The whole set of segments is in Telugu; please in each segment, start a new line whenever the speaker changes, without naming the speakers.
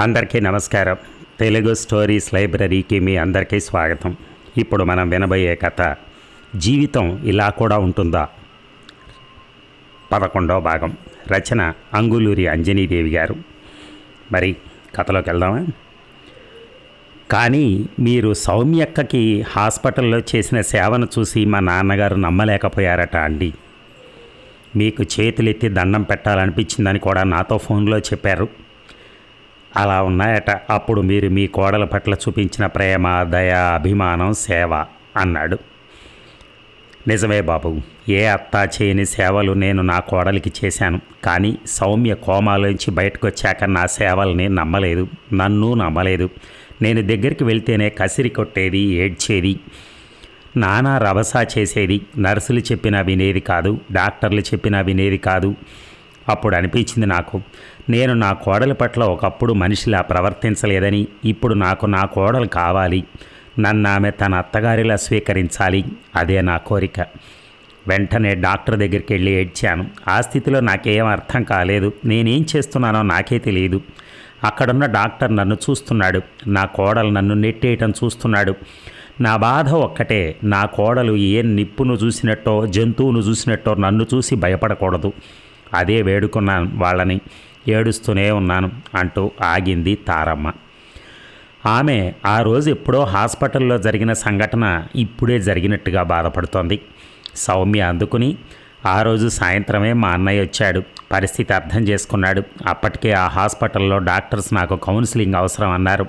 అందరికీ నమస్కారం. తెలుగు స్టోరీస్ లైబ్రరీకి మీ అందరికీ స్వాగతం. ఇప్పుడు మనం వినబోయే కథ జీవితం ఇలా కూడా ఉంటుందా? పదకొండవ భాగం. రచన అంగులూరి అంజనీదేవి గారు. మరి కథలోకి వెళ్దామా? కానీ మీరు సౌమ్యక్కకి హాస్పిటల్లో చేసిన సేవను చూసి మా నాన్నగారు నమ్మలేకపోయారట అండి. మీకు చేతులెత్తి దండం పెట్టాలనిపించిందని కూడా నాతో ఫోన్లో చెప్పారు. అలా ఉన్నాయట. అప్పుడు మీరు మీ కోడల పట్ల చూపించిన ప్రేమ దయ అభిమానం సేవ అన్నాడు. నిజమే బాబు ఏ అత్తా చేయని సేవలు నేను నా కోడలికి చేశాను. కానీ సౌమ్య కోమాలోంచి బయటకు వచ్చాక నా సేవల్ని నమ్మలేదు. నన్ను నమ్మలేదు. నేను దగ్గరికి వెళ్తేనే కసిరి కొట్టేది ఏడ్చేది నానా రభసా చేసేది. నర్సులు చెప్పినా వినేది కాదు డాక్టర్లు చెప్పినా వినేది కాదు. అప్పుడు అనిపించింది నాకు. నేను నా కోడల పట్ల ఒకప్పుడు మనిషిలా ప్రవర్తించలేదని ఇప్పుడు నాకు నా కోడలు కావాలి. నన్ను ఆమె తన అత్తగారిలా స్వీకరించాలి. అదే నా కోరిక. వెంటనే డాక్టర్ దగ్గరికి వెళ్ళి ఏడ్చాను. ఆ స్థితిలో నాకేం అర్థం కాలేదు. నేనేం చేస్తున్నానో నాకే తెలియదు. అక్కడున్న డాక్టర్ నన్ను చూస్తున్నాడు. నా కోడలు నన్ను నెట్టేయటం చూస్తున్నాడు. నా బాధ ఒక్కటే. నా కోడలు ఏ నిప్పును చూసినట్టో జంతువును చూసినట్టో నన్ను చూసి భయపడకూడదు. అదే వేడుకున్నాను వాళ్ళని ఏడుస్తూనే ఉన్నాను అంటూ ఆగింది తారమ్మ. ఆమె ఆ రోజు ఎప్పుడో హాస్పిటల్లో జరిగిన సంఘటన ఇప్పుడే జరిగినట్టుగా బాధపడుతోంది. సౌమ్య అందుకుని ఆ రోజు సాయంత్రమే మా అన్నయ్య వచ్చాడు. పరిస్థితి అర్థం చేసుకున్నాడు. అప్పటికే ఆ హాస్పిటల్లో డాక్టర్స్ నాకు కౌన్సిలింగ్ అవసరం అన్నారు.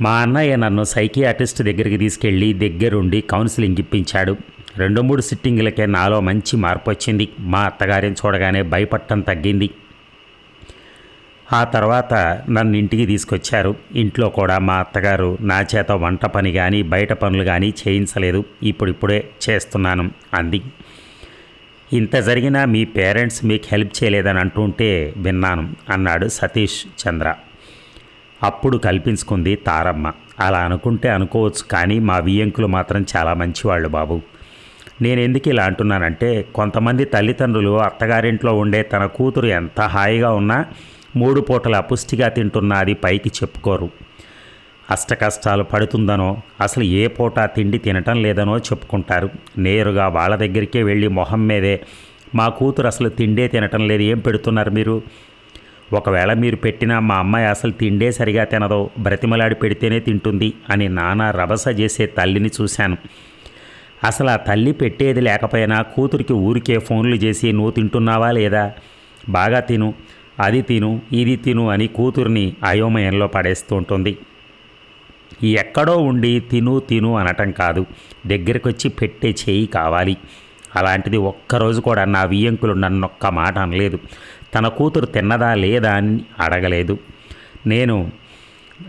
మా అన్నయ్య నన్ను సైకియాటిస్ట్ దగ్గరికి తీసుకెళ్ళి దగ్గరుండి కౌన్సిలింగ్ ఇప్పించాడు. రెండు మూడు సిట్టింగులకే నాలో మంచి మార్పు వచ్చింది. మా అత్తగారిని చూడగానే భయపడటం తగ్గింది. ఆ తర్వాత నన్ను ఇంటికి తీసుకొచ్చారు. ఇంట్లో కూడా మా అత్తగారు నా చేత వంట పని కానీ బయట పనులు కానీ చేయించలేదు. ఇప్పుడిప్పుడే చేస్తున్నాను అంది. ఇంత జరిగినా మీ పేరెంట్స్ మీకు హెల్ప్ చేయలేదని అంటుంటే విన్నాను అన్నాడు సతీష్ చంద్ర. అప్పుడు కల్పించుకుంది తారమ్మ. అలా అనుకుంటే అనుకోవచ్చు కానీ మా వియ్యంకులు మాత్రం చాలా మంచివాళ్ళు బాబు. నేను ఎందుకు ఇలా అంటున్నానంటే కొంతమంది తల్లిదండ్రులు అత్తగారింట్లో ఉండే తన కూతురు ఎంత హాయిగా ఉన్నా మూడు పూటల పుష్టిగా తింటున్నా అది పైకి చెప్పుకోరు. అష్ట కష్టాలు పడుతుందనో అసలు ఏ పూట తిండి తినటం లేదనో చెప్పుకుంటారు. నేరుగా వాళ్ళ దగ్గరికే వెళ్ళి మొహం మీదే మా కూతురు అసలు తిండే తినటం లేదు ఏం పెడుతున్నారు మీరు? ఒకవేళ మీరు పెట్టినా మా అమ్మాయి అసలు తిండే సరిగా తినదో బ్రతిమలాడి పెడితేనే తింటుంది అని నానా రభస చేసే తల్లిని చూశాను. అసలు ఆ తల్లి పెట్టేది లేకపోయినా కూతురికి ఊరికే ఫోన్లు చేసి నువ్వు తింటున్నావా లేదా? బాగా తిను అది తిను ఇది తిను అని కూతుర్ని అయోమయంలో పడేస్తూ ఉంటుంది ఎక్కడో ఉండి తిను తిను అనటం కాదు దగ్గరికి వచ్చి పెట్టే చేయి కావాలి. అలాంటిది ఒక్కరోజు కూడా నా వియ్యంకులు నన్నొక్క మాట అనలేదు. తన కూతురు తిన్నదా లేదా అని అడగలేదు. నేను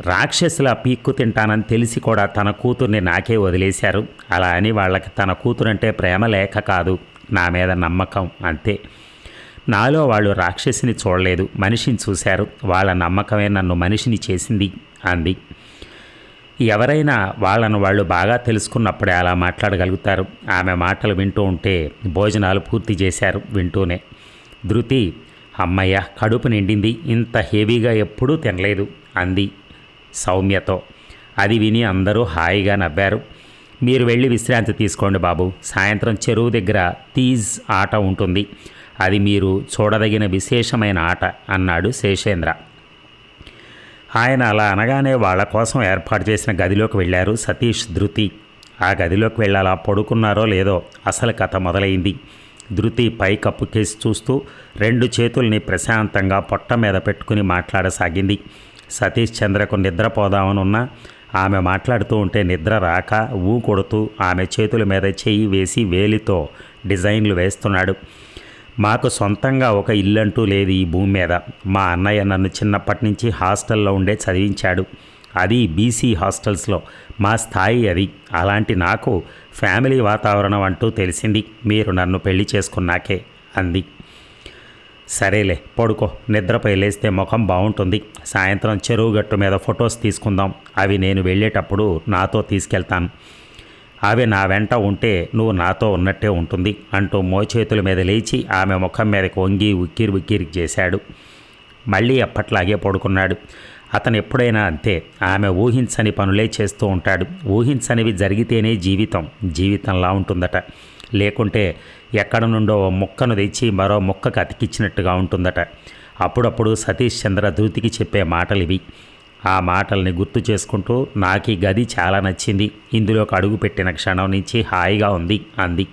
రాక్షసులా పీక్కు తింటానని తెలిసి కూడా తన కూతుర్ని నాకే వదిలేశారు. అలా అని వాళ్ళకి తన కూతురంటే ప్రేమ లేక కాదు. నా మీద నమ్మకం అంతే. నాలో వాళ్ళు రాక్షసిని చూడలేదు. మనిషిని చూశారు. వాళ్ళ నమ్మకమే నన్ను మనిషిని చేసింది అంది. ఎవరైనా వాళ్ళను వాళ్ళు బాగా తెలుసుకున్నప్పుడే అలా మాట్లాడగలుగుతారు. ఆమె మాటలు వింటూ ఉంటే భోజనాలు పూర్తి చేశారు వింటూనే. ధృతి అమ్మయ్య కడుపు నిండింది. ఇంత హెవీగా ఎప్పుడూ తినలేదు అంది. సౌమ్యతో. అది విని అందరూ హాయిగా నవ్వారు. మీరు వెళ్ళి విశ్రాంతి తీసుకోండి బాబు. సాయంత్రం చెరువు దగ్గర తీజ్ ఆట ఉంటుంది. అది మీరు చూడదగిన విశేషమైన ఆట అన్నాడు శేషేంద్ర. ఆయన అలా అనగానే వాళ్ళ కోసం ఏర్పాటు చేసిన గదిలోకి వెళ్ళారు సతీష్ ధృతి. ఆ గదిలోకి వెళ్ళాలా పడుకున్నారో లేదో అసలు కథ మొదలైంది. ధృతి పై కప్పు కేసి చూస్తూ రెండు చేతుల్ని ప్రశాంతంగా పొట్ట మీద పెట్టుకుని మాట్లాడసాగింది. సతీష్ చంద్రకు నిద్రపోదామని ఉన్నా ఆమె మాట్లాడుతూ ఉంటే నిద్ర రాక ఊ కొడుతూ ఆమె చేతుల మీద చెయ్యి వేసి వేలితో డిజైన్లు వేస్తున్నాడు. మాకు సొంతంగా ఒక ఇల్లంటూ లేదు ఈ భూమి మీద. మా అన్నయ్య నన్ను చిన్నప్పటి నుంచి హాస్టల్లో ఉండే చదివించాడు. అది బీసీ హాస్టల్స్లో. మా స్థాయి అది. అలాంటి నాకు ఫ్యామిలీ వాతావరణం అంటూ తెలిసింది. మీరు నన్ను పెళ్ళి చేసుకున్నాకే అంది. సరేలే పడుకో. నిద్రపై లేస్తే ముఖం బాగుంటుంది. సాయంత్రం చెరువు గట్టు మీద ఫొటోస్ తీసుకుందాం. అవి నేను వెళ్ళేటప్పుడు నాతో తీసుకెళ్తాను. అవి నా వెంట ఉంటే నువ్వు నాతో ఉన్నట్టే ఉంటుంది అంటూ మోచేతుల మీద లేచి ఆమె ముఖం మీదకి వంగి ఉక్కిరి ఉక్కిరి చేశాడు. మళ్ళీ ఎప్పట్లాగే పడుకున్నాడు. అతను ఎప్పుడైనా అంతే. ఆమె ఊహించని పనులే చేస్తూ ఉంటాడు. ఊహించనివి జరిగితేనే జీవితం. జీవితంలా ఉంటుందట. లేకుంటే ఎక్కడ నుండో ఓ ముక్కను తెచ్చి మరో ముక్కకు అతికిచ్చినట్టుగా ఉంటుందట. అప్పుడప్పుడు సతీష్ చంద్ర ధృతికి చెప్పే మాటలు ఇవి ఆ మాటల్ని గుర్తు చేసుకుంటూ నాకు ఈ గది చాలా నచ్చింది. ఇందులోకి అడుగు పెట్టిన క్షణం నుంచి హాయిగా ఉంది అంది.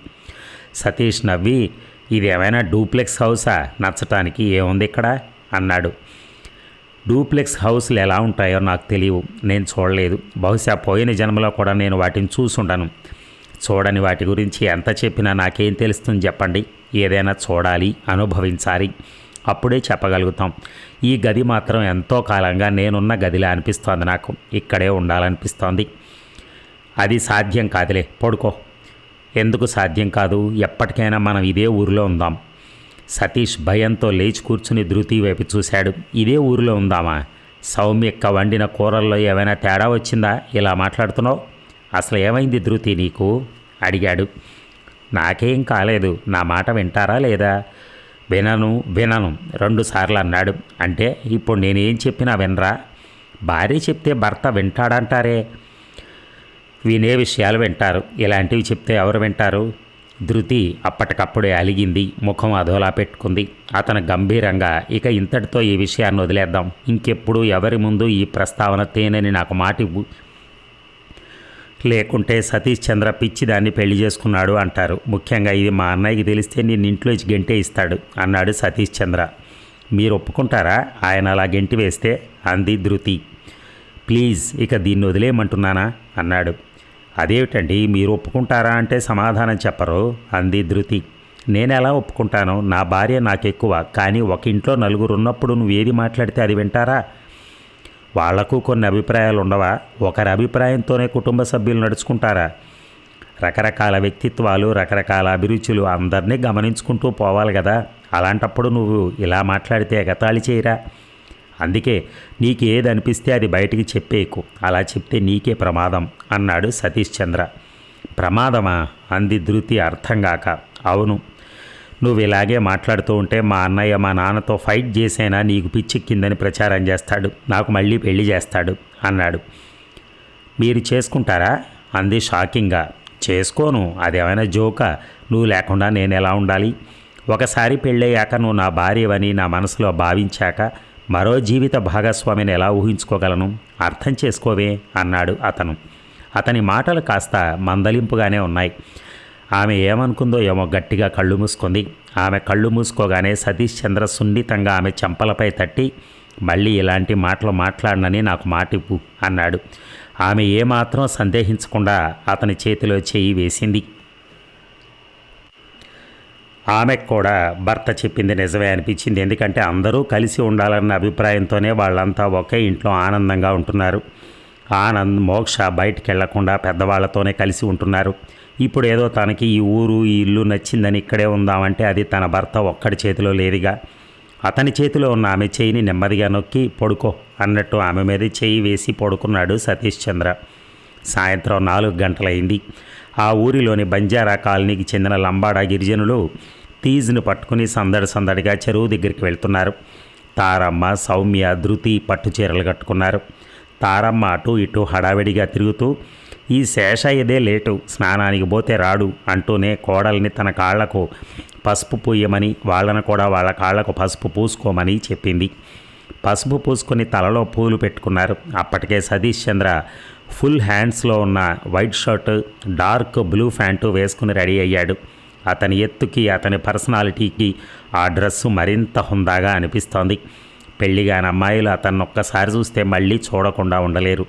సతీష్ నవ్వి ఇది ఏమైనా డూప్లెక్స్ హౌసా? నచ్చటానికి ఏముంది ఇక్కడ? అన్నాడు. డూప్లెక్స్ హౌస్లు ఎలా ఉంటాయో నాకు తెలియవు. నేను చూడలేదు. బహుశా పోయిన జన్మలో కూడా నేను వాటిని చూసుండను. చూడని వాటి గురించి ఎంత చెప్పినా నాకేం తెలుస్తుంది చెప్పండి. ఏదైనా చూడాలి అనుభవించాలి. అప్పుడే చెప్పగలుగుతాం. ఈ గది మాత్రం ఎంతో కాలంగా నేనున్న గదిలా అనిపిస్తోంది నాకు. ఇక్కడే ఉండాలనిపిస్తోంది. అది సాధ్యం కాదులే. పడుకో. ఎందుకు సాధ్యం కాదు? ఎప్పటికైనా మనం ఇదే ఊరిలో ఉందాం. సతీష్ భయంతో లేచి కూర్చుని ధృతి వైపు చూశాడు. ఇదే ఊరిలో ఉందామా? సౌమ్యక్క వండిన కూరల్లో ఏమైనా తేడా వచ్చిందా? ఇలా మాట్లాడుతున్నావు? అసలు ఏమైంది ధృతి నీకు? అడిగాడు. నాకేం కాలేదు. నా మాట వింటారా లేదా? వినను వినను రెండుసార్లు అన్నాడు. అంటే ఇప్పుడు నేనేం చెప్పినా వినరా? భార్య చెప్తే భర్త వింటాడంటారే? వినే విషయాలు వింటారు. ఇలాంటివి చెప్తే ఎవరు వింటారు? ధృతి అప్పటికప్పుడే అలిగింది ముఖం అదోలా పెట్టుకుంది. అతను గంభీరంగా ఇక ఇంతటితో ఈ విషయాన్ని వదిలేద్దాం. ఇంకెప్పుడు ఎవరి ముందు ఈ ప్రస్తావన తేనని నాకు మాట ఇవ్వు. లేకుంటే సతీష్ చంద్ర పిచ్చి దాన్ని పెళ్ళి చేసుకున్నాడు అంటారు. ముఖ్యంగా ఇది మా అన్నయ్యకి తెలిస్తే నేను ఇంట్లోంచి గెంటే ఇస్తాడు అన్నాడు సతీష్ చంద్ర. మీరు ఒప్పుకుంటారా? ఆయన అలా గెంటి వేస్తే అంది ధృతి. ప్లీజ్ ఇక దీన్ని వదిలేయమంటున్నానా? అన్నాడు. అదేమిటండి మీరు ఒప్పుకుంటారా అంటే సమాధానం చెప్పరు అంది ధృతి. నేను ఎలా ఒప్పుకుంటాను? నా భార్య నాకెక్కువ కానీ ఒక ఇంట్లో నలుగురు ఉన్నప్పుడు నువ్వు ఏది మాట్లాడితే అది వింటారా? వాళ్ళకు కొన్ని అభిప్రాయాలు ఉండవా? ఒకరి అభిప్రాయంతోనే కుటుంబ సభ్యులు నడుచుకుంటారా? రకరకాల వ్యక్తిత్వాలు రకరకాల అభిరుచులు అందరినీ గమనించుకుంటూ పోవాలి కదా అలాంటప్పుడు నువ్వు ఇలా మాట్లాడితే ఎగతాళి చేయరా? అందుకే నీకు ఏది అనిపిస్తే అది బయటికి చెప్పేయకు అలా చెప్తే నీకే ప్రమాదం అన్నాడు సతీష్ చంద్ర. ప్రమాదమా? అంది ధృతి అర్థం కాక అవును. నువ్వు ఇలాగే మాట్లాడుతూ ఉంటే మా అన్నయ్య మా నాన్నతో ఫైట్ చేసైనా నీకు పిచ్చెక్కిందని ప్రచారం చేస్తాడు. నాకు మళ్ళీ పెళ్ళి చేస్తాడు అన్నాడు. మీరు చేసుకుంటారా? అంది షాకింగ్గా. చేసుకోను. అదేమైనా జోకా? నువ్వు లేకుండా నేను ఎలా ఉండాలి? ఒకసారి పెళ్ళయ్యాక నువ్వు నా భార్యవని నా మనసులో భావించాక మరో జీవిత భాగస్వామిని ఎలా ఊహించుకోగలను? అర్థం చేసుకోవే అన్నాడు అతను. అతని మాటలు కాస్త మందలింపుగానే ఉన్నాయి. ఆమె ఏమనుకుందో ఏమో గట్టిగా కళ్ళు మూసుకుంది. ఆమె కళ్ళు మూసుకోగానే సతీష్ చంద్ర సున్నితంగా ఆమె చెంపలపై తట్టి మళ్ళీ ఇలాంటి మాటలు మాట్లాడనని నాకు మాటివ్వు అన్నాడు. ఆమె ఏమాత్రం సందేహించకుండా అతని చేతిలో చేయి వేసింది. ఆమెకు కూడా భర్త చెప్పింది నిజమే అనిపించింది. ఎందుకంటే అందరూ కలిసి ఉండాలన్న అభిప్రాయంతోనే వాళ్ళంతా ఒకే ఇంట్లో ఆనందంగా ఉంటున్నారు. ఆనంద్ మోక్ష బయటికి వెళ్ళకుండా పెద్దవాళ్ళతోనే కలిసి ఉంటున్నారు. ఇప్పుడు ఏదో తనకి ఈ ఊరు ఈ ఇల్లు నచ్చిందని ఇక్కడే ఉందామంటే అది తన భర్త ఒక్కడి చేతిలో లేదుగా. అతని చేతిలో ఉన్న ఆమె చేయిని నెమ్మదిగా నొక్కి పడుకో అన్నట్టు ఆమె మీద చేయి వేసి పడుకున్నాడు సతీష్ చంద్ర. సాయంత్రం నాలుగు గంటలైంది. ఆ ఊరిలోని బంజారా కాలనీకి చెందిన లంబాడా గిరిజనులు తీజ్ను పట్టుకుని సందడి సందడిగా చెరువు దగ్గరికి వెళ్తున్నారు. తారమ్మ సౌమ్య ధృతి పట్టు చీరలు కట్టుకున్నారు. తారమ్మ అటు ఇటు హడావిడిగా తిరుగుతూ ఈ శేష లేటు స్నానానికి పోతే రాడు అంటూనే కోడల్ని తన కాళ్ళకు పసుపు పూయమని వాళ్ళను కూడా వాళ్ళ కాళ్ళకు పసుపు పూసుకోమని చెప్పింది. పసుపు పూసుకొని తలలో పూలు పెట్టుకున్నారు. అప్పటికే సతీష్ చంద్ర ఫుల్ హ్యాండ్స్లో ఉన్న white shirt dark blue pant వేసుకుని రెడీ అయ్యాడు. అతని ఎత్తుకి అతని పర్సనాలిటీకి ఆ డ్రెస్సు మరింత హుందాగా అనిపిస్తోంది. పెళ్ళిగాని అమ్మాయిలు అతన్ని ఒక్కసారి చూస్తే మళ్ళీ చూడకుండా ఉండలేరు.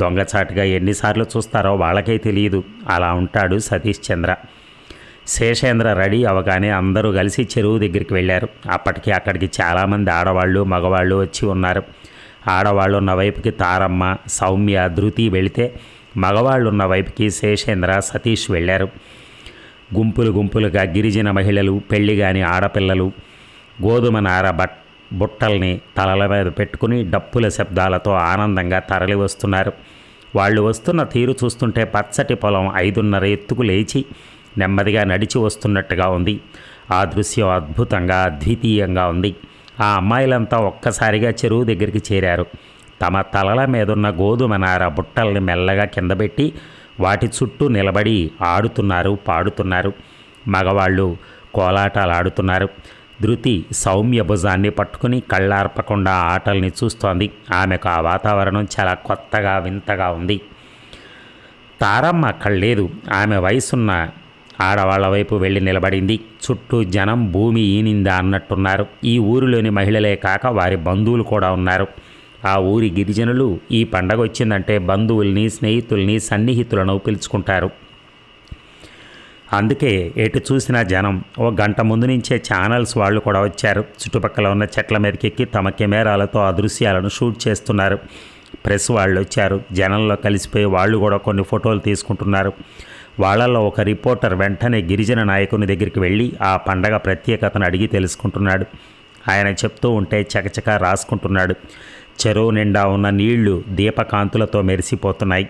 దొంగచాటుగా ఎన్నిసార్లు చూస్తారో వాళ్ళకే తెలియదు. అలా ఉంటాడు సతీష్ చంద్ర. శేషేంద్ర రెడీ అవగానే అందరూ కలిసి చెరువు దగ్గరికి వెళ్ళారు. అప్పటికి అక్కడికి చాలామంది ఆడవాళ్ళు మగవాళ్ళు వచ్చి ఉన్నారు. ఆడవాళ్ళు ఉన్న వైపుకి తారమ్మ సౌమ్య ధృతి వెళితే మగవాళ్ళు ఉన్న వైపుకి శేషేంద్ర సతీష్ వెళ్ళారు. గుంపులు గుంపులుగా గిరిజన మహిళలు పెళ్ళిగాని ఆడపిల్లలు గోధుమ నార బట్ బుట్టల్ని తలల మీద పెట్టుకుని డప్పుల శబ్దాలతో ఆనందంగా తరలి వస్తున్నారు వాళ్ళు వస్తున్న తీరు చూస్తుంటే పచ్చటి పొలం ఐదున్నర ఎత్తుకు లేచి నెమ్మదిగా నడిచి వస్తున్నట్టుగా ఉంది. ఆ దృశ్యం అద్భుతంగా అద్వితీయంగా ఉంది. ఆ అమ్మాయిలంతా ఒక్కసారిగా చెరువు దగ్గరికి చేరారు. తమ తలల మీదున్న గోధుమ నార బుట్టల్ని మెల్లగా కిందబెట్టి వాటి చుట్టూ నిలబడి ఆడుతున్నారు పాడుతున్నారు. మగవాళ్ళు కోలాటాలు ఆడుతున్నారు ధృతి సౌమ్య భుజాన్ని పట్టుకుని కళ్ళార్పకుండా ఆటల్ని చూస్తోంది. ఆమెకు ఆ వాతావరణం చాలా కొత్తగా వింతగా ఉంది. తారమ్మ అక్కడ లేదు ఆమె వయసున్న ఆడవాళ్ళ వైపు వెళ్ళి నిలబడింది. చుట్టూ జనం భూమి ఈనిందా అన్నట్టున్నారు. ఈ ఊరిలోని మహిళలే కాక వారి బంధువులు కూడా ఉన్నారు. ఆ ఊరి గిరిజనులు ఈ పండగ వచ్చిందంటే బంధువుల్ని స్నేహితుల్ని సన్నిహితులను పిలుచుకుంటారు. అందుకే ఎటు చూసిన జనం ఓ గంట ముందు నుంచే ఛానల్స్ వాళ్ళు కూడా వచ్చారు. చుట్టుపక్కల ఉన్న చెట్ల మీదకి ఎక్కి తమ కెమెరాలతో ఆ దృశ్యాలను షూట్ చేస్తున్నారు. ప్రెస్ వాళ్ళు వచ్చారు. జనంలో కలిసిపోయి వాళ్ళు కూడా కొన్ని ఫోటోలు తీసుకుంటున్నారు. వాళ్ళల్లో ఒక రిపోర్టర్ వెంటనే గిరిజన నాయకుని దగ్గరికి వెళ్ళి ఆ పండగ ప్రత్యేకతను అడిగి తెలుసుకుంటున్నాడు. ఆయన చెప్తూ ఉంటే చకచక రాసుకుంటున్నాడు. చెరువు నిండా ఉన్న నీళ్ళు దీపకాంతులతో మెరిసిపోతున్నాయి.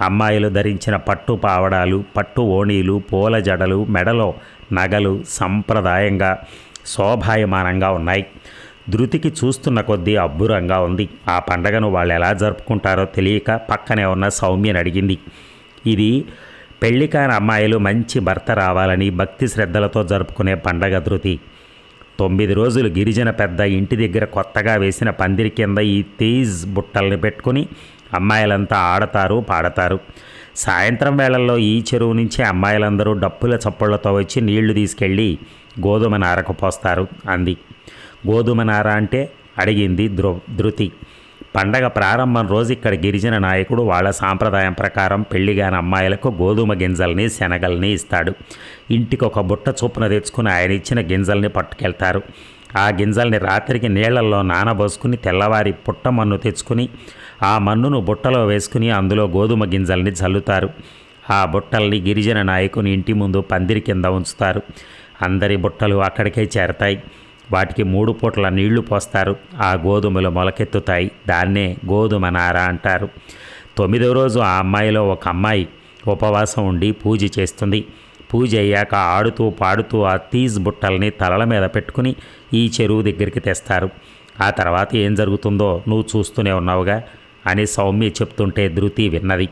అమ్మాయిలు ధరించిన పట్టు పావడాలు పట్టు ఓణీలు పూల జడలు మెడలో నగలు సంప్రదాయంగా శోభాయమానంగా ఉన్నాయి. ధృతికి చూస్తున్న కొద్దీ అబ్బురంగా ఉంది. ఆ పండగను వాళ్ళు ఎలా జరుపుకుంటారో తెలియక పక్కనే ఉన్న సౌమ్యని అడిగింది. ఇది పెళ్ళి కాని అమ్మాయిలు మంచి భర్త రావాలని భక్తి శ్రద్ధలతో జరుపుకునే పండగ ధృతి. తొమ్మిది రోజులు గిరిజన పెద్ద ఇంటి దగ్గర కొత్తగా వేసిన పందిరి కింద ఈ తేజ్ బుట్టల్ని పెట్టుకుని అమ్మాయిలంతా ఆడతారు పాడతారు. సాయంత్రం వేళల్లో ఈ చెరువు నుంచి అమ్మాయిలందరూ డప్పుల చప్పళ్ళతో వచ్చి నీళ్ళు తీసుకెళ్ళి గోధుమ నారకు పోస్తారు అంది. గోధుమ నార అంటే అడిగింది ధృ ధృతి. పండగ ప్రారంభం రోజు ఇక్కడ గిరిజన నాయకుడు వాళ్ళ సాంప్రదాయం ప్రకారం పెళ్ళిగాని అమ్మాయిలకు గోధుమ గింజల్ని శనగల్ని ఇస్తాడు. ఇంటికి ఒక బుట్ట చొప్పున తెచ్చుకుని ఆయన ఇచ్చిన గింజల్ని పట్టుకెళ్తారు. ఆ గింజల్ని రాత్రికి నీళ్ళలో నానబోసుకుని తెల్లవారి పుట్ట మన్ను తెచ్చుకుని ఆ మన్నును బుట్టలో వేసుకుని అందులో గోధుమ గింజల్ని చల్లుతారు. ఆ బుట్టల్ని గిరిజన నాయకుని ఇంటి ముందు పందిరి కింద ఉంచుతారు. అందరి బుట్టలు అక్కడికే చేరతాయి. వాటికి మూడు పూట్ల నీళ్ళు పోస్తారు. ఆ గోధుమలు మొలకెత్తుతాయి. దాన్నే గోధుమ నార అంటారు. తొమ్మిదో రోజు ఆ అమ్మాయిలో ఒక అమ్మాయి ఉపవాసం ఉండి పూజ చేస్తుంది. పూజ అయ్యాక ఆడుతూ పాడుతూ ఆ తీజ్ బుట్టల్ని తలల మీద పెట్టుకుని ఈ చెరువు దగ్గరికి తెస్తారు. ఆ తర్వాత ఏం జరుగుతుందో నువ్వు చూస్తూనే ఉన్నావుగా అని సౌమ్య చెప్తుంటే ధృతి విన్నది.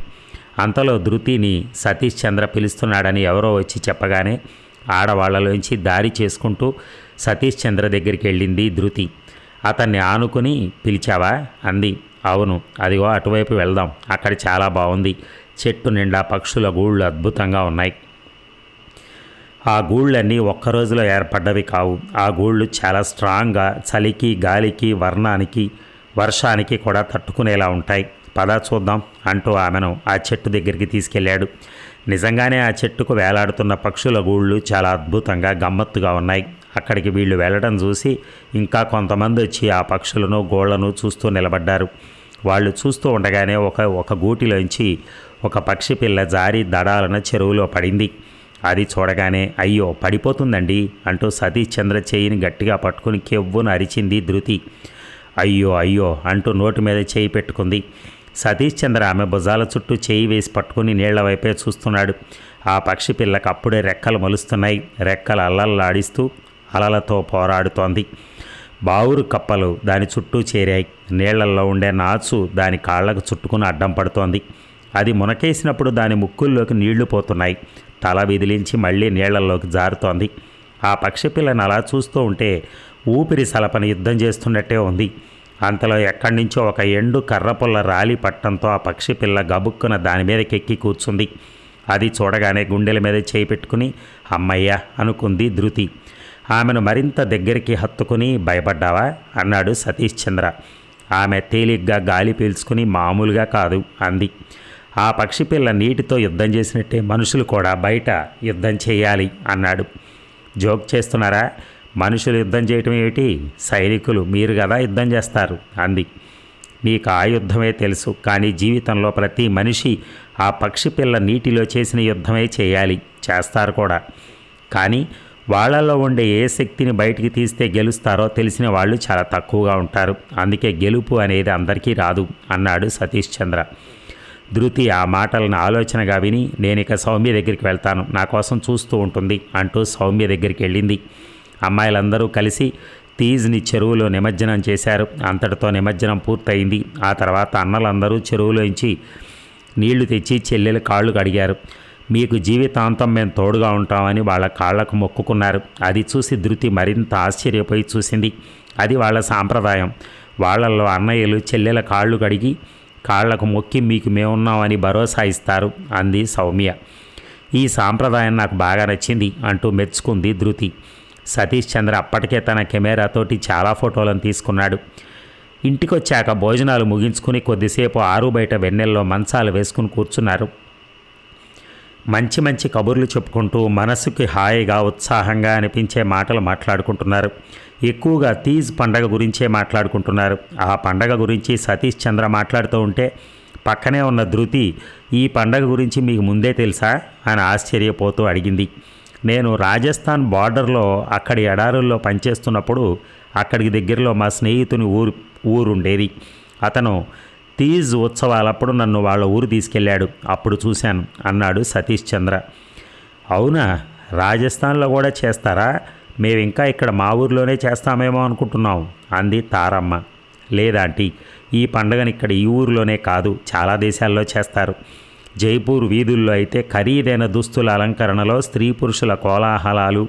అంతలో ధృతిని సతీష్ చంద్ర పిలుస్తున్నాడని ఎవరో వచ్చి చెప్పగానే ఆడవాళ్ళలోంచి దారి చేసుకుంటూ సతీష్ చంద్ర దగ్గరికి వెళ్ళింది ధృతి. అతన్ని ఆనుకుని పిలిచావా? అంది. అవును. అదిగో అటువైపు వెళ్దాం. అక్కడ చాలా బాగుంది చెట్టు నిండా పక్షుల గూళ్ళు అద్భుతంగా ఉన్నాయి. ఆ గూళ్ళన్నీ ఒక్క రోజులో ఏర్పడ్డవి కావు. ఆ గూళ్ళు చాలా స్ట్రాంగ్గా చలికి గాలికి వర్ణానికి వర్షానికి కూడా తట్టుకునేలా ఉంటాయి. పద చూద్దాం అంటూ ఆమెను ఆ చెట్టు దగ్గరికి తీసుకెళ్ళాడు. నిజంగానే ఆ చెట్టుకు వేలాడుతున్న పక్షుల గూళ్ళు చాలా అద్భుతంగా గమ్మత్తుగా ఉన్నాయి. అక్కడికి వీళ్ళు వెళ్ళడం చూసి ఇంకా కొంతమంది వచ్చి ఆ పక్షులను గోళ్ళను చూస్తూ నిలబడ్డారు. వాళ్ళు చూస్తూ ఉండగానే ఒక ఒక గూటిలోంచి ఒక పక్షి పిల్ల జారి దడాలన చెరువులో పడింది. అది చూడగానే అయ్యో పడిపోతుందండి అంటూ సతీష్ చంద్ర చేయిని గట్టిగా పట్టుకుని కెవ్వును అరిచింది ధృతి. అయ్యో అయ్యో అంటూ నోటి మీద చేయి పెట్టుకుంది. సతీష్ చంద్ర ఆమె భుజాల చుట్టూ చేయి వేసి పట్టుకుని నీళ్ళ వైపే చూస్తున్నాడు. ఆ పక్షి పిల్లకి అప్పుడే రెక్కలు మలుస్తున్నాయి. రెక్కలు అల్లల్లాడిస్తూ అలలతో పోరాడుతోంది. బావురు కప్పలు దాని చుట్టూ చేరాయి. నీళ్ళల్లో ఉండే నాచు దాని కాళ్ళకు చుట్టుకుని అడ్డం పడుతోంది. అది మునకేసినప్పుడు దాని ముక్కుల్లోకి నీళ్ళు పోతున్నాయి. తల విదిలించి మళ్ళీ నీళ్ళలోకి జారుతోంది. ఆ పక్షి పిల్లని అలా చూస్తూ ఉంటే ఊపిరి సలపని యుద్ధం చేస్తున్నట్టే ఉంది. అంతలో ఎక్కడి నుంచో ఒక ఎండు కర్రపుల్ల రాలి పట్టంతో ఆ పక్షి పిల్ల గబుక్కున దాని మీదకెక్కి కూర్చుంది. అది చూడగానే గుండెల మీద చేయి పెట్టుకుని అమ్మయ్య అనుకుంది ధృతి. ఆమెను మరింత దగ్గరికి హత్తుకుని భయపడ్డావా? అన్నాడు సతీష్ చంద్ర. ఆమె తేలిగ్గా గాలి పీల్చుకుని మామూలుగా కాదు అంది. ఆ పక్షి పిల్ల నీటితో యుద్ధం చేసినట్టే మనుషులు కూడా బయట యుద్ధం చేయాలి అన్నాడు. జోక్ చేస్తున్నారా? మనుషులు యుద్ధం చేయటం ఏమిటి? సైనికులు మీరు కదా యుద్ధం చేస్తారు అంది. నీకు ఆ యుద్ధమే తెలుసు కానీ జీవితంలో ప్రతి మనిషి ఆ పక్షి పిల్ల నీటిలో చేసిన యుద్ధమే చేయాలి చేస్తారు కూడా. కానీ వాళ్ళల్లో ఉండే ఏ శక్తిని బయటికి తీస్తే గెలుస్తారో తెలిసిన వాళ్ళు చాలా తక్కువగా ఉంటారు. అందుకే గెలుపు అనేది అందరికీ రాదు అన్నాడు సతీష్ చంద్ర. ధృతి ఆ మాటలను ఆలోచనగా విని నేను సౌమ్య దగ్గరికి వెళ్తాను నా కోసం చూస్తూ ఉంటుంది అంటూ సౌమ్య దగ్గరికి వెళ్ళింది. అమ్మాయిలందరూ కలిసి తీజ్ని చెరువులో నిమజ్జనం చేశారు. అంతటితో నిమజ్జనం పూర్తయింది. ఆ తర్వాత అన్నలందరూ చెరువులోంచి నీళ్ళు తెచ్చి చెల్లెలు కాళ్ళు కడిగారు. మీకు జీవితాంతం మేము తోడుగా ఉంటామని వాళ్ళ కాళ్ళకు మొక్కుకున్నారు. అది చూసి ధృతి మరింత ఆశ్చర్యపోయి చూసింది. అది వాళ్ళ సాంప్రదాయం. వాళ్ళల్లో అన్నయ్యలు చెల్లెల కాళ్ళు కడిగి కాళ్ళకు మొక్కి మీకు మేమున్నామని భరోసా ఇస్తారు అంది సౌమ్య. ఈ సాంప్రదాయం నాకు బాగా నచ్చింది అంటూ మెచ్చుకుంది ధృతి. సతీష్ చంద్ర అప్పటికే తన కెమెరాతోటి చాలా ఫోటోలను తీసుకున్నాడు. ఇంటికొచ్చాక భోజనాలు ముగించుకుని కొద్దిసేపు ఆరు బయట వెన్నెల్లో మంచాలు వేసుకుని కూర్చున్నారు. మంచి మంచి కబుర్లు చెప్పుకుంటూ మనసుకి హాయిగా ఉత్సాహంగా అనిపించే మాటలు మాట్లాడుకుంటున్నారు. ఎక్కువగా తీజ్ పండగ గురించే మాట్లాడుకుంటున్నారు. ఆ పండగ గురించి సతీష్ చంద్ర మాట్లాడుతూ ఉంటే పక్కనే ఉన్న ధృతి ఈ పండగ గురించి మీకు ముందే తెలుసా? అని ఆశ్చర్యపోతూ అడిగింది. నేను రాజస్థాన్ బార్డర్లో అక్కడి ఎడారుల్లో పనిచేస్తున్నప్పుడు అక్కడికి దగ్గరలో మా స్నేహితుని ఊరు ఊరుండేది. అతను తీజ్ ఉత్సవాలప్పుడు నన్ను వాళ్ళ ఊరు తీసుకెళ్ళాడు. అప్పుడు చూశాను. అన్నాడు సతీష్ చంద్ర. అవునా? రాజస్థాన్లో కూడా చేస్తారా? మేము ఇంకా ఇక్కడ మా ఊర్లోనే చేస్తామేమో అనుకుంటున్నాం అంది తారమ్మ. లేదాంటీ ఈ పండుగని ఇక్కడ ఈ ఊరిలోనే కాదు చాలా దేశాల్లో చేస్తారు. జైపూర్ వీధుల్లో అయితే ఖరీదైన దుస్తుల అలంకరణలో స్త్రీ పురుషుల కోలాహలాలు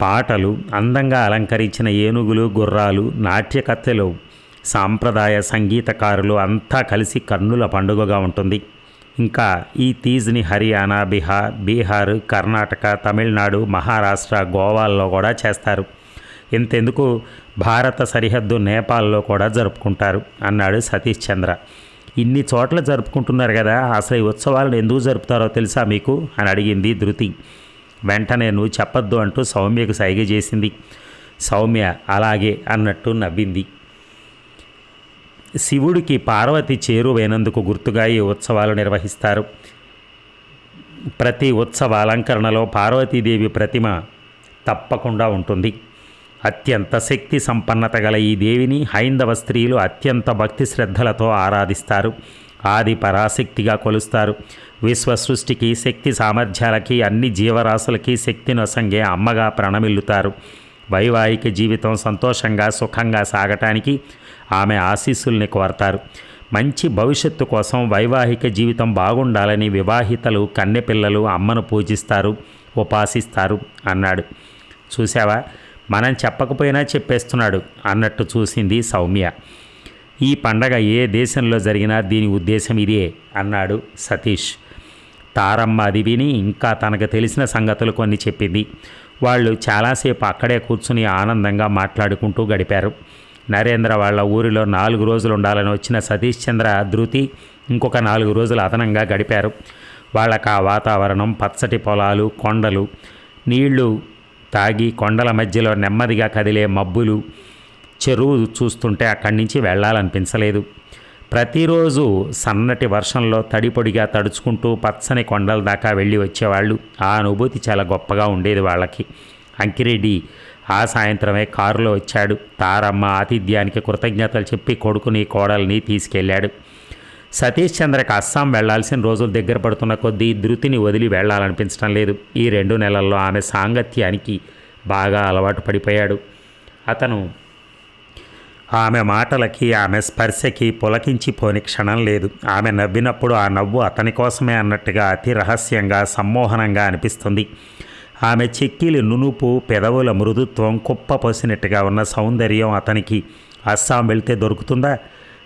పాటలు అందంగా అలంకరించిన ఏనుగులు గుర్రాలు నాట్యకత్తెలు సాంప్రదాయ సంగీతకారులు అంతా కలిసి కన్నుల పండుగగా ఉంటుంది. ఇంకా ఈ తీజ్ని హర్యానా బీహార్ బీహార్ కర్ణాటక తమిళనాడు మహారాష్ట్ర గోవాల్లో కూడా చేస్తారు. ఇంతెందుకు భారత సరిహద్దు నేపాల్లో కూడా జరుపుకుంటారు అన్నాడు సతీష్ చంద్ర. ఇన్ని చోట్ల జరుపుకుంటున్నారు కదా అసలు ఈ ఉత్సవాలను ఎందుకు జరుపుతారో తెలుసా మీకు? అని అడిగింది ధృతి. వెంటనే నువ్వు చెప్పొద్దు అంటూ సౌమ్యకు సైగ చేసింది. సౌమ్య అలాగే అన్నట్టు నవ్వింది. శివుడికి పార్వతి చేరువైనందుకు గుర్తుగా ఈ ఉత్సవాలు నిర్వహిస్తారు. ప్రతి ఉత్సవ అలంకరణలో పార్వతీదేవి ప్రతిమ తప్పకుండా ఉంటుంది. అత్యంత శక్తి సంపన్నత గల ఈ దేవిని హైందవ స్త్రీలు అత్యంత భక్తి శ్రద్ధలతో ఆరాధిస్తారు. ఆది పరాశక్తిగా కొలుస్తారు. విశ్వ సృష్టికి శక్తి సామర్థ్యాలకి అన్ని జీవరాశులకి శక్తి నొసంగే అమ్మగా ప్రణమిల్లుతారు. వైవాహిక జీవితం సంతోషంగా సుఖంగా సాగటానికి ఆమె ఆశీస్సుల్ని కోరతారు. మంచి భవిష్యత్తు కోసం వైవాహిక జీవితం బాగుండాలని వివాహితలు కన్నెపిల్లలు అమ్మను పూజిస్తారు ఉపాసిస్తారు అన్నాడు. చూసావా మనం చెప్పకపోయినా చెప్పేస్తున్నాడు అన్నట్టు చూసింది సౌమ్య. ఈ పండగ ఏ దేశంలో జరిగినా దీని ఉద్దేశం ఇదే అన్నాడు సతీష్. తారమ్మ అది విని ఇంకా తనకు తెలిసిన సంగతులు కొన్ని చెప్పింది. వాళ్ళు చాలాసేపు అక్కడే కూర్చుని ఆనందంగా మాట్లాడుకుంటూ గడిపారు. నరేంద్ర వాళ్ళ ఊరిలో నాలుగు రోజులు ఉండాలని వచ్చిన సతీష్ చంద్ర ధృతి ఇంకొక నాలుగు రోజులు అదనంగా గడిపారు. వాళ్ళకు ఆ వాతావరణం పచ్చటి పొలాలు కొండలు నీళ్ళు తాగి కొండల మధ్యలో నెమ్మదిగా కదిలే మబ్బులు చెరువు చూస్తుంటే అక్కడి నుంచి వెళ్ళాలనిపించలేదు. ప్రతిరోజు సన్నటి వర్షంలో తడిపొడిగా తడుచుకుంటూ పచ్చని కొండల దాకా వెళ్ళి వచ్చేవాళ్ళు. ఆ అనుభూతి చాలా గొప్పగా ఉండేది వాళ్ళకి. అంకిరెడ్డి ఆ సాయంత్రమే కారులో వచ్చాడు. తారమ్మ ఆతిథ్యానికి కృతజ్ఞతలు చెప్పి కొడుకుని కోడల్ని తీసుకెళ్ళాడు. సతీష్ చంద్రకి అస్సాం వెళ్ళాల్సిన రోజులు దగ్గర పడుతున్న కొద్దీ ధృతిని వదిలి వెళ్ళాలనిపించడం లేదు. ఈ రెండు నెలల్లో ఆమె సాంగత్యానికి బాగా అలవాటు పడిపోయాడు. అతను ఆమె మాటలకి ఆమె స్పర్శకి పులకించిపోని క్షణం లేదు. ఆమె నవ్వినప్పుడు ఆ నవ్వు అతని కోసమే అన్నట్టుగా అతి రహస్యంగా సమ్మోహనంగా అనిపిస్తుంది. ఆమె చెక్కిలి నునుపు పెదవుల మృదుత్వం కుప్ప పోసినట్టుగా ఉన్న సౌందర్యం అతనికి అస్సాం వెళ్తే దొరుకుతుందా?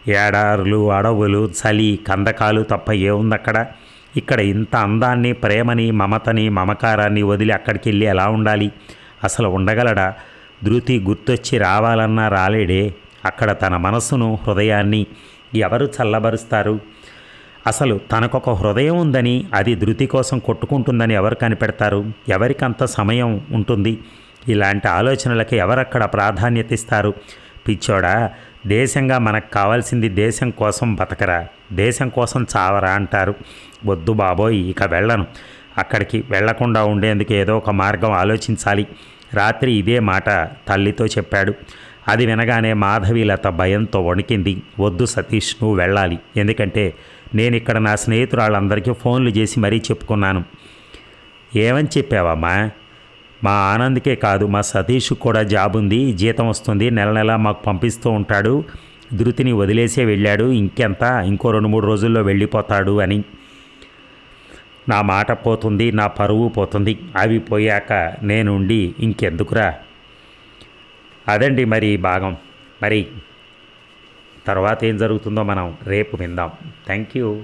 ఏడారులు అడవులు చలి కందకాలు తప్ప ఏముందక్కడ? ఇక్కడ ఇంత అందాన్ని ప్రేమని మమతని మమకారాన్ని వదిలి అక్కడికి వెళ్ళి ఎలా ఉండాలి? అసలు ఉండగలడా? ధృతి గుర్తొచ్చి రావాలన్నా రాలేడే. అక్కడ తన మనస్సును హృదయాన్ని ఎవరు చల్లబరుస్తారు? అసలు తనకొక హృదయం ఉందని అది ధృతి కోసం కొట్టుకుంటుందని ఎవరు కనిపెడతారు? ఎవరికంత సమయం ఉంటుంది? ఇలాంటి ఆలోచనలకి ఎవరక్కడ ప్రాధాన్యత ఇస్తారు పిచ్చోడా దేశంగా మనకు కావాల్సింది దేశం కోసం బతకరా దేశం కోసం చావరా అంటారు. వద్దు బాబోయ్ ఇక వెళ్ళను. అక్కడికి వెళ్ళకుండా ఉండేందుకు ఏదో ఒక మార్గం ఆలోచించాలి. రాత్రి ఇదే మాట తల్లితో చెప్పాడు. అది వినగానే మాధవీలత భయంతో వణికింది. వద్దు సతీష్ నువ్వు వెళ్ళాలి. ఎందుకంటే నేను ఇక్కడ నా స్నేహితురాళ్ళందరికీ ఫోన్లు చేసి మరీ చెప్పుకున్నాను. ఏమని చెప్పావమ్మా? మా ఆనంద్కే కాదు మా సతీష్కు కూడా జాబ్ ఉంది జీతం వస్తుంది నెల నెల మాకు పంపిస్తూ ఉంటాడు ధృతిని వదిలేసే వెళ్ళాడు ఇంకెంత? ఇంకో రెండు మూడు రోజుల్లో వెళ్ళిపోతాడు అని. నా మాట పోతుంది నా పరువు పోతుంది అవి పోయాక నేనుండి ఇంకెందుకురా? అదండి మరి భాగం. మరి తర్వాత ఏం జరుగుతుందో మనం రేపు విందాం. Thank you